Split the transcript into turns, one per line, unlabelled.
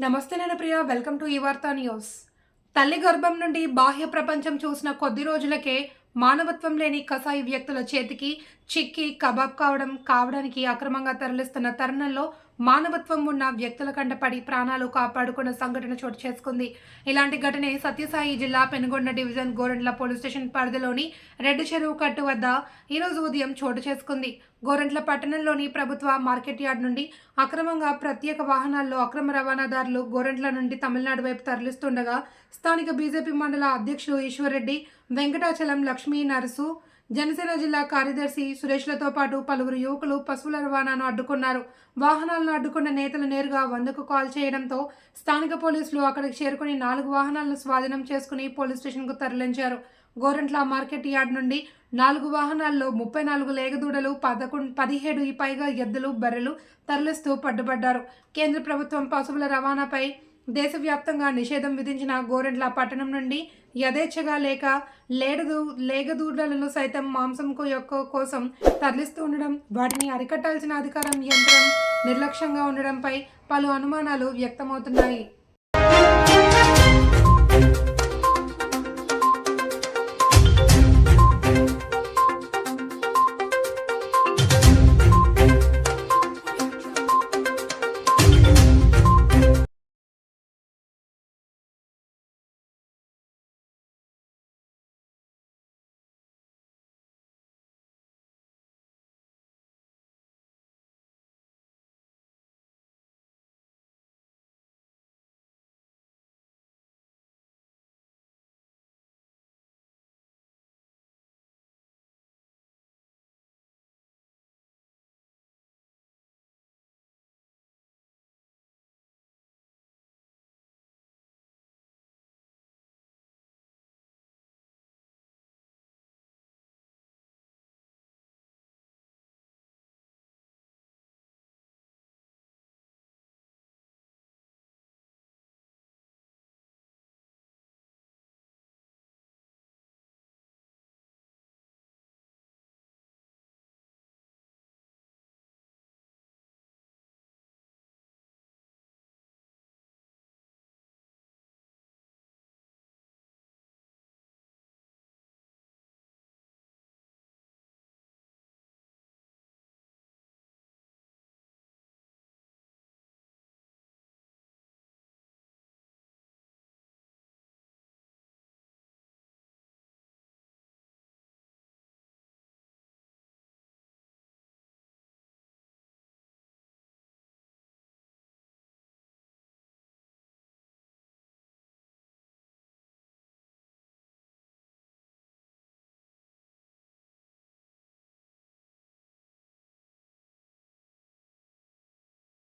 నమస్తే నేను ప్రియ welcome to ఈ వార్తా న్యూస్. తల్లి గర్భం నుండి బాహ్య ప్రపంచం చూసిన కొద్ది రోజులకే మానవత్వం లేని కసాయి వ్యక్తుల చేతికి చిక్కి కబాబ్ కావడం కావడానికి అక్రమంగా తరలిస్తున్న తరుణంలో మానవత్వం ఉన్న వ్యక్తుల కంటపడి ప్రాణాలు కాపాడుకున్న సంఘటన చోటు చేసుకుంది. ఇలాంటి ఘటనే సత్యసాయి జిల్లా Penukonda division Gorantla police station పరిధిలోని రెడ్డి చెరువు కట్టు వద్ద ఈరోజు ఉదయం చోటు చేసుకుంది. గోరంట్ల పట్టణంలోని ప్రభుత్వ మార్కెట్ యార్డ్ నుండి అక్రమంగా ప్రత్యేక వాహనాల్లో అక్రమ రవాణాదారులు గోరంట్ల నుండి తమిళనాడు వైపు తరలిస్తుండగా స్థానిక బీజేపీ మండల అధ్యక్షులు ఈశ్వర్రెడ్డి వెంకటాచలం లక్ష్మీ నరసు జనసేన జిల్లా కార్యదర్శి సురేష్లతో పాటు పలువురు యువకులు పశువుల రవాణాను అడ్డుకున్నారు. వాహనాలను అడ్డుకున్న నేతలు నేరుగా వందకు కాల్ చేయడంతో స్థానిక పోలీసులు అక్కడికి చేరుకుని నాలుగు వాహనాలను స్వాధీనం చేసుకుని పోలీస్ స్టేషన్కు తరలించారు. గోరంట్ల మార్కెట్ యార్డ్ నుండి నాలుగు వాహనాల్లో ముప్పై నాలుగు లేగదూడలు పదకొండు పదిహేడు పైగా ఎద్దులు బర్రెలు తరలిస్తూ పట్టుబడ్డారు. కేంద్ర ప్రభుత్వం పశువుల రవాణాపై దేశవ్యాప్తంగా నిషేధం విధించిన గోరెంట్ల పట్టణం నుండి యథేచ్ఛగా లేక లేడదు లేగదూడలను సైతం మాంసంకు యొక్క కోసం తరలిస్తూ ఉండడం వాటిని అరికట్టాల్సిన అధికారం యంత్రం నిర్లక్ష్యంగా ఉండడంపై పలు అనుమానాలు వ్యక్తమవుతున్నాయి.